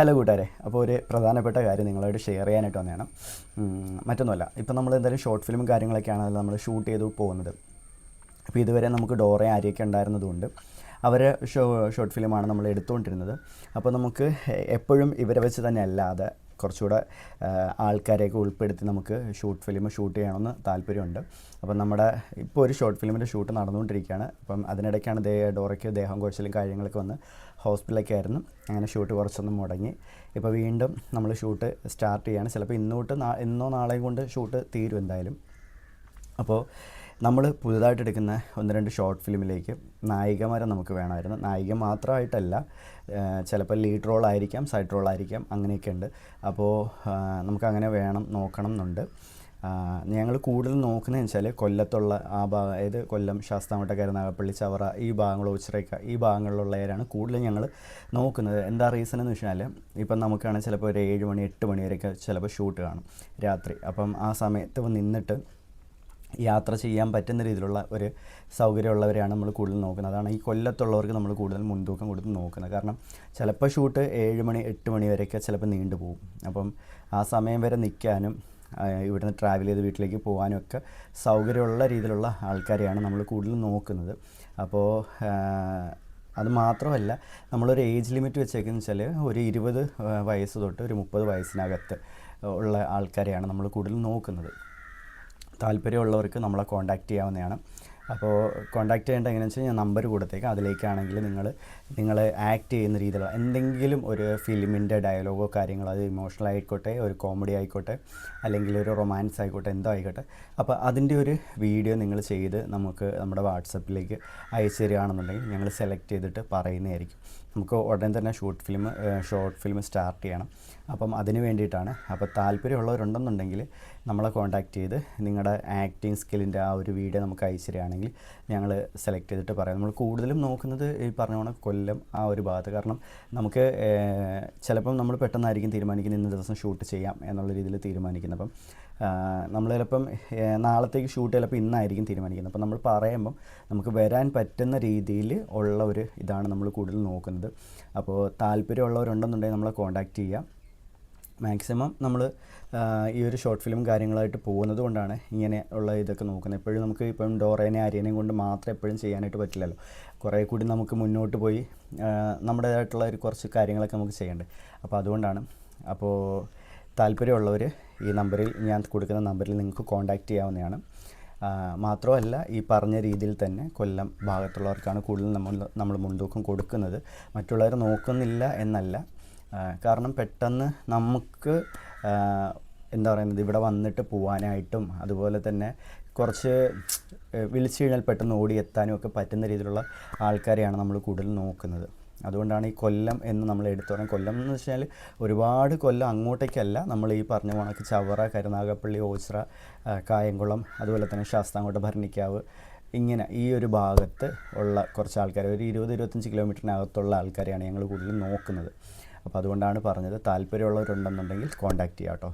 Hello കൂട്ടുകാരെ. അപ്പോൾ ഒരു പ്രധാനപ്പെട്ട കാര്യം നിങ്ങളോട് ഷെയർ ചെയ്യാനായിട്ട് വന്നതാണ്. മറ്റൊന്നുമല്ല. ഇപ്പോൾ നമ്മൾ എന്തായാലും ഷോർട്ട് ഫിലിം കാര്യങ്ങളൊക്കെയാണല്ലോ നമ്മൾ ഷൂട്ട് ചെയ്ത് പോകുന്നത്. അപ്പോൾ ഇതുവരെ നമുക്ക് ഡോറ ആരെയൊക്കെ ഉണ്ടായിരുന്നതുകൊണ്ട് അവർ ഷോ ഷോർട്ട് ഫിലിമാണ് നമ്മൾ എടുത്തുകൊണ്ടിരുന്നത്. അപ്പോൾ നമുക്ക് എപ്പോഴും ഇവരെ വെച്ച് തന്നെ അല്ലാതെ കുറച്ചുകൂടെ ആൾക്കാരെയൊക്കെ ഉൾപ്പെടുത്തി നമുക്ക് ഷൂട്ട് ഫിലിം ഷൂട്ട് ചെയ്യണമെന്ന് താല്പര്യമുണ്ട്. അപ്പം നമ്മുടെ ഇപ്പോൾ ഒരു ഷോർട്ട് ഫിലിമിന്റെ ഷൂട്ട് നടന്നുകൊണ്ടിരിക്കുകയാണ്. അപ്പം അതിനിടയ്ക്കാണ് ദേ ഡോറയ്ക്ക് ദേഹം കുഴച്ചിലും കാര്യങ്ങളൊക്കെ വന്ന് ഹോസ്പിറ്റലൊക്കെ ആയിരുന്നു. അങ്ങനെ ഷൂട്ട് കുറച്ചൊന്നും മുടങ്ങി. ഇപ്പോൾ വീണ്ടും നമ്മൾ ഷൂട്ട് സ്റ്റാർട്ട് ചെയ്യാണ്. ചിലപ്പോൾ ഇന്നോട്ട് ഇന്നോ നാളെയും കൊണ്ട് ഷൂട്ട് തീരും എന്തായാലും. അപ്പോൾ നമ്മൾ പുതുതായിട്ട് എടുക്കുന്ന ഒന്ന് രണ്ട് ഷോർട്ട് ഫിലിമിലേക്ക് നായികമാരെ നമുക്ക് വേണമായിരുന്നു. നായിക മാത്രമായിട്ടല്ല ചിലപ്പോൾ ലീഡ് റോൾ ആയിരിക്കാം സൈഡ് റോൾ ആയിരിക്കാം അങ്ങനെയൊക്കെ ഉണ്ട്. അപ്പോൾ നമുക്കങ്ങനെ വേണം നോക്കണം എന്നുണ്ട്. ഞങ്ങൾ കൂടുതൽ നോക്കുന്നതെന്ന് വെച്ചാൽ കൊല്ലത്തുള്ള ആ ഭാഗം അതായത് കൊല്ലം ശാസ്താമട്ടക്കാരൻ നാഗപ്പള്ളി ചവറ ഈ ഭാഗങ്ങൾ ഉച്ചറയ്ക്ക ഈ ഭാഗങ്ങളിലുള്ളവരാണ് കൂടുതൽ ഞങ്ങൾ നോക്കുന്നത്. എന്താ റീസൺ എന്ന് വെച്ചാൽ ഇപ്പം നമുക്കാണെങ്കിൽ ചിലപ്പോൾ ഒരു ഏഴ് മണി എട്ട് മണി വരെയൊക്കെ ചിലപ്പോൾ ഷൂട്ട് കാണും രാത്രി. അപ്പം ആ സമയത്ത് നിന്നിട്ട് യാത്ര ചെയ്യാൻ പറ്റുന്ന രീതിയിലുള്ള ഒരു സൗകര്യമുള്ളവരെയാണ് നമ്മൾ കൂടുതൽ നോക്കുന്നത്. അതാണ് ഈ കൊല്ലത്തുള്ളവർക്ക് നമ്മൾ കൂടുതൽ മുൻതൂക്കം കൊടുത്ത് നോക്കുന്നത്. കാരണം ചിലപ്പോൾ ഷൂട്ട് ഏഴ് മണി എട്ട് മണി വരെയൊക്കെ ചിലപ്പോൾ നീണ്ടു പോകും. അപ്പം ആ സമയം വരെ നിൽക്കാനും ഇവിടുന്ന് ട്രാവൽ ചെയ്ത് വീട്ടിലേക്ക് പോകാനും ഒക്കെ സൗകര്യമുള്ള രീതിയിലുള്ള ആൾക്കാരെയാണ് നമ്മൾ കൂടുതൽ നോക്കുന്നത്. അപ്പോൾ അത് മാത്രമല്ല നമ്മളൊരു ഏജ് ലിമിറ്റ് വെച്ചേക്കെന്ന് വെച്ചാൽ ഒരു ഇരുപത് വയസ്സ് തൊട്ട് ഒരു മുപ്പത് വയസ്സിനകത്ത് ഉള്ള ആൾക്കാരെയാണ് നമ്മൾ കൂടുതൽ നോക്കുന്നത്. താല്പര്യമുള്ളവർക്ക് നമ്മളെ കോൺടാക്റ്റ് ചെയ്യാവുന്നതാണ്. അപ്പോൾ കോൺടാക്റ്റ് ചെയ്യേണ്ട എങ്ങനെയാണെന്ന് വെച്ച് കഴിഞ്ഞാൽ നമ്പർ കൊടുത്തേക്കാം. അതിലേക്കാണെങ്കിൽ നിങ്ങൾ നിങ്ങൾ ആക്ട് ചെയ്യുന്ന രീതിയിലുള്ള എന്തെങ്കിലും ഒരു ഫിലിമിന്റെ ഡയലോഗോ കാര്യങ്ങളോ അത് ഇമോഷണൽ ആയിക്കോട്ടെ ഒരു കോമഡി ആയിക്കോട്ടെ അല്ലെങ്കിൽ ഒരു റൊമാൻസ് ആയിക്കോട്ടെ എന്തോ ആയിക്കോട്ടെ. അപ്പോൾ അതിന്റെ ഒരു വീഡിയോ നിങ്ങൾ ചെയ്ത് നമുക്ക് നമ്മുടെ വാട്സപ്പിലേക്ക് അയച്ചു തരികയാണെന്നുണ്ടെങ്കിൽ ഞങ്ങൾ സെലക്ട് ചെയ്തിട്ട് പറയുന്നതായിരിക്കും. നമുക്ക് ഉടൻ തന്നെ short film short film start ചെയ്യണം. അപ്പം അതിന് വേണ്ടിയിട്ടാണ്. അപ്പോൾ താല്പര്യമുള്ളവരുണ്ടെന്നുണ്ടെങ്കിൽ നമ്മളെ കോൺടാക്റ്റ് ചെയ്ത് നിങ്ങളുടെ ആക്ടിങ് സ്കില്ലിന്റെ ആ ഒരു വീഡിയോ നമുക്ക് അയച്ചു ഞങ്ങൾ സെലക്ട് ചെയ്തിട്ട് പറയാം. നമ്മൾ കൂടുതലും നോക്കുന്നത് ഈ പറഞ്ഞ പോലെ കൊല്ലം ആ ഒരു ഭാഗത്ത്. കാരണം നമുക്ക് ചിലപ്പം നമ്മൾ പെട്ടെന്നായിരിക്കും തീരുമാനിക്കുന്നത് ഇന്ന ദിവസം ഷൂട്ട് ചെയ്യാം എന്നുള്ള രീതിയിൽ തീരുമാനിക്കുന്നത്. അപ്പം നമ്മൾ ചിലപ്പം നാളത്തേക്ക് ഷൂട്ട് ചിലപ്പോൾ ഇന്നായിരിക്കും തീരുമാനിക്കുന്നത്. അപ്പോൾ നമ്മൾ പറയുമ്പം നമുക്ക് വരാൻ പറ്റുന്ന രീതിയിൽ ഉള്ള ഒരു ഇതാണ് നമ്മൾ കൂടുതൽ നോക്കുന്നത്. അപ്പോൾ താല്പര്യമുള്ളവരുണ്ടെന്നുണ്ടെങ്കിൽ നമ്മളെ കോൺടാക്റ്റ് ചെയ്യാം. മാക്സിമം നമ്മൾ ഈ ഒരു ഷോർട്ട് ഫിലിം കാര്യങ്ങളായിട്ട് പോകുന്നത് കൊണ്ടാണ് ഇങ്ങനെ ഉള്ള ഇതൊക്കെ നോക്കുന്നത്. എപ്പോഴും നമുക്ക് ഇപ്പം ഡോറേനെ ആര്യനെയും കൊണ്ട് മാത്രം എപ്പോഴും ചെയ്യാനായിട്ട് പറ്റില്ലല്ലോ. കുറേ കൂടി നമുക്ക് മുന്നോട്ട് പോയി നമ്മുടേതായിട്ടുള്ള ഒരു കുറച്ച് കാര്യങ്ങളൊക്കെ നമുക്ക് ചെയ്യേണ്ടത് അപ്പോൾ അതുകൊണ്ടാണ്. അപ്പോൾ താല്പര്യമുള്ളവർ ഈ നമ്പറിൽ ഞാൻ കൊടുക്കുന്ന നമ്പറിൽ നിങ്ങൾക്ക് കോൺടാക്റ്റ് ചെയ്യാവുന്നതാണ്. മാത്രമല്ല ഈ പറഞ്ഞ രീതിയിൽ തന്നെ കൊല്ലം ഭാഗത്തുള്ളവർക്കാണ് കൂടുതൽ നമ്മൾ നമ്മൾ മുൻതൂക്കം കൊടുക്കുന്നത്. മറ്റുള്ളവർ നോക്കുന്നില്ല എന്നല്ല. കാരണം പെട്ടെന്ന് നമുക്ക് എന്താ പറയുന്നത് ഇവിടെ വന്നിട്ട് പോവാനായിട്ടും അതുപോലെ തന്നെ കുറച്ച് വിളിച്ചു കഴിഞ്ഞാൽ പെട്ടെന്ന് ഓടിയെത്താനും ഒക്കെ പറ്റുന്ന രീതിയിലുള്ള ആൾക്കാരെയാണ് നമ്മൾ കൂടുതൽ നോക്കുന്നത്. അതുകൊണ്ടാണ് ഈ കൊല്ലം എന്ന് നമ്മൾ എടുത്തു പറയാം കൊല്ലം എന്ന് വെച്ചാൽ ഒരുപാട് കൊല്ലം അങ്ങോട്ടേക്കല്ല. നമ്മൾ ഈ പറഞ്ഞ കണക്ക് ചവറ കരുനാഗപ്പള്ളി ഓച്ചിറ കായംകുളം അതുപോലെ തന്നെ ശാസ്താംകോട്ട ഭരണിക്കാവ് ഇങ്ങനെ ഈ ഒരു ഭാഗത്ത് ഉള്ള കുറച്ച് ആൾക്കാർ ഒരു ഇരുപത് ഇരുപത്തഞ്ച് കിലോമീറ്ററിനകത്തുള്ള ആൾക്കാരെയാണ് ഞങ്ങൾ കൂടുതലും നോക്കുന്നത്. അപ്പോൾ അതുകൊണ്ടാണ് പറഞ്ഞത് താല്പര്യമുള്ളവരുണ്ടെന്നുണ്ടെങ്കിൽ കോൺടാക്റ്റ് ചെയ്യാം കേട്ടോ